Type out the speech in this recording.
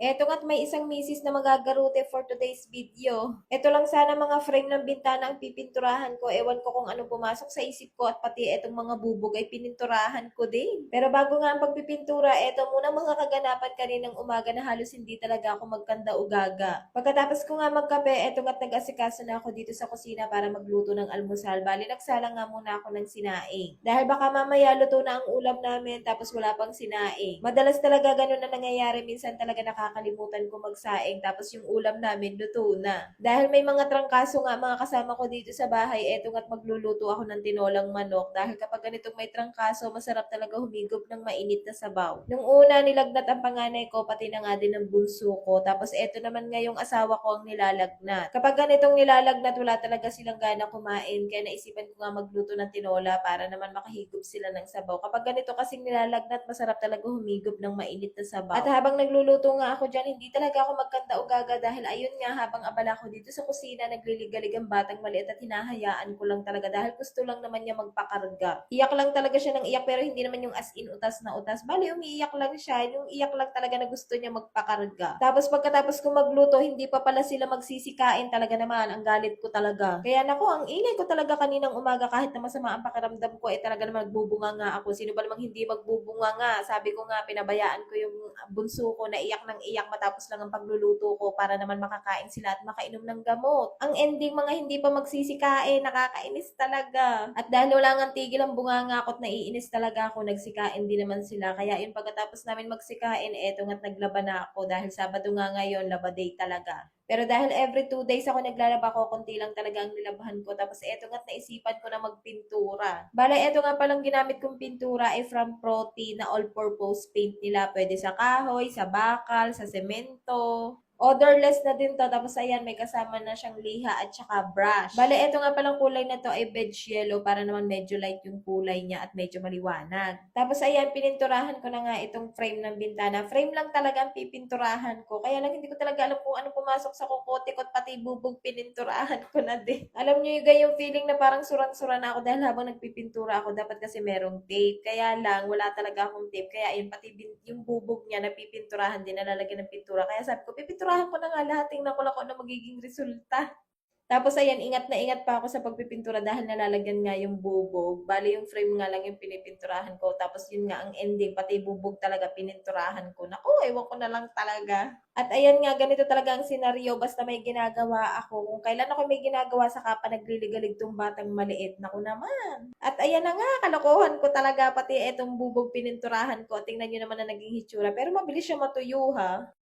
Eto nga't may isang misis na magagarute for today's video. Ito lang sana mga frame ng bintana ang pipinturahan ko. Ewan ko kung ano pumasok sa isip ko at pati etong mga bubog ay pininturahan ko din. Pero bago nga ang pagpipintura, eto muna mga kaganapan kaninang umaga na halos hindi talaga ako magkanda o gaga. Pagkatapos ko nga magkape, eto nga't nag-asikaso na ako dito sa kusina para magluto ng almusal. Bali, nagsala nga muna ako ng sinaing. Dahil baka mamaya luto na ang ulam namin tapos wala pang sinaing. Madalas talaga ganun na nangyayari. Minsan talaga nakakalimutan ko magsaing tapos yung ulam namin luto na. Dahil may mga trangkaso nga mga kasama ko dito sa bahay, eto nga't magluluto ako ng tinolang manok. Dahil kapag ganitong may trangkaso, masarap talaga humigop ng mainit na sabaw. Nung una, nilagnat ang panganay ko, pati na nga din ang bunso ko. Tapos eto naman nga yung asawa ko ang nilalagnat. Kapag ganitong nilalagnat, wala talaga silang gana kumain. Kaya naisipan ko nga magluto ng tinola para naman makahigop sila ng sabaw. Kapag ganito kasing nilalagnat, masarap talaga humigop ng mainit na sabaw. At habang nagluluto nga ako dyan, hindi talaga ako magkanta o gaga dahil ayun nga, habang abala ko dito sa kusina, nagliligalig ang batang maliit at hinahayaan ko lang talaga dahil gusto lang naman niya magpakarga. Iyak lang talaga siya ng iyak pero hindi naman yung as in utas na utas. Bali, umiiyak lang siya. Yung iyak lang talaga na gusto niya magpakarga. Tapos pagkatapos ko magluto, hindi pa pala sila magsisikain talaga naman. Ang galit ko talaga. Kaya nako, ang ingay ko talaga kaninang umaga kahit na masama ang pakiramdam ko, eh talaga naman nagbubunga nga ako. Sino ba namang hindi magbubunga nga? Sabi ko nga, pinabayaan ko yung bunso ko na iyak ng iyak matapos lang ang pagluluto ko para naman makakain sila at makainom ng gamot. Ang ending mga hindi pa magsisikain, nakakainis talaga. At dahil wala nga tigil ang bunganga ko at naiinis talaga ako, nagsikain din naman sila. Kaya yun pagkatapos namin magsikain, eto nga't naglaba na ako dahil Sabado nga ngayon, laba day talaga. Pero dahil every two days ako naglalaba ko, konti lang talaga ang nilabahan ko. Tapos eto nga't naisipan ko na magpintura. Bala, eto nga palang ginamit kong pintura ay from Proti na all-purpose paint nila. Pwede sa kahoy, sa bakal, sa semento. Odorless na din to. Tapos ayan, may kasama na siyang liha at saka brush. Bale, eto nga palang kulay na to ay beige yellow para naman medyo light yung kulay niya at medyo maliwanag. Tapos ayan, pininturahan ko na nga itong frame ng bintana. Frame lang talaga ang pipinturahan ko. Kaya lang hindi ko talaga alam kung ano pumasok sa kukote ko at pati bubog pininturahan ko na din. Alam niyo yung yung feeling na parang suran-sura na ako dahil habang nagpipintura ako, dapat kasi merong tape. Kaya lang, wala talaga akong tape. Kaya yun, pati yung bubog niya napipinturahan din, nalalagyan ng pintura. Kaya sabi ko, pipinturahan ko na nga lahat. Tingnan ko lang kung ano magiging resulta. Tapos ayan, ingat na ingat pa ako sa pagpipintura dahil nalalagyan nga yung bubog. Bali yung frame nga lang yung pinipinturahan ko. Tapos yun nga ang ending, pati bubog talaga pininturahan ko. Naku, ewan ko na lang talaga. At ayan nga, ganito talaga ang senaryo. Basta may ginagawa ako. Kung kailan ako may ginagawa sa kapa nagliligalig tong batang maliit. Naku naman. At ayan na nga, kalokohan ko talaga. Pati etong bubog pininturahan ko. Tingnan nyo naman na naging hitsura. Pero mabilis siya matuyo ha.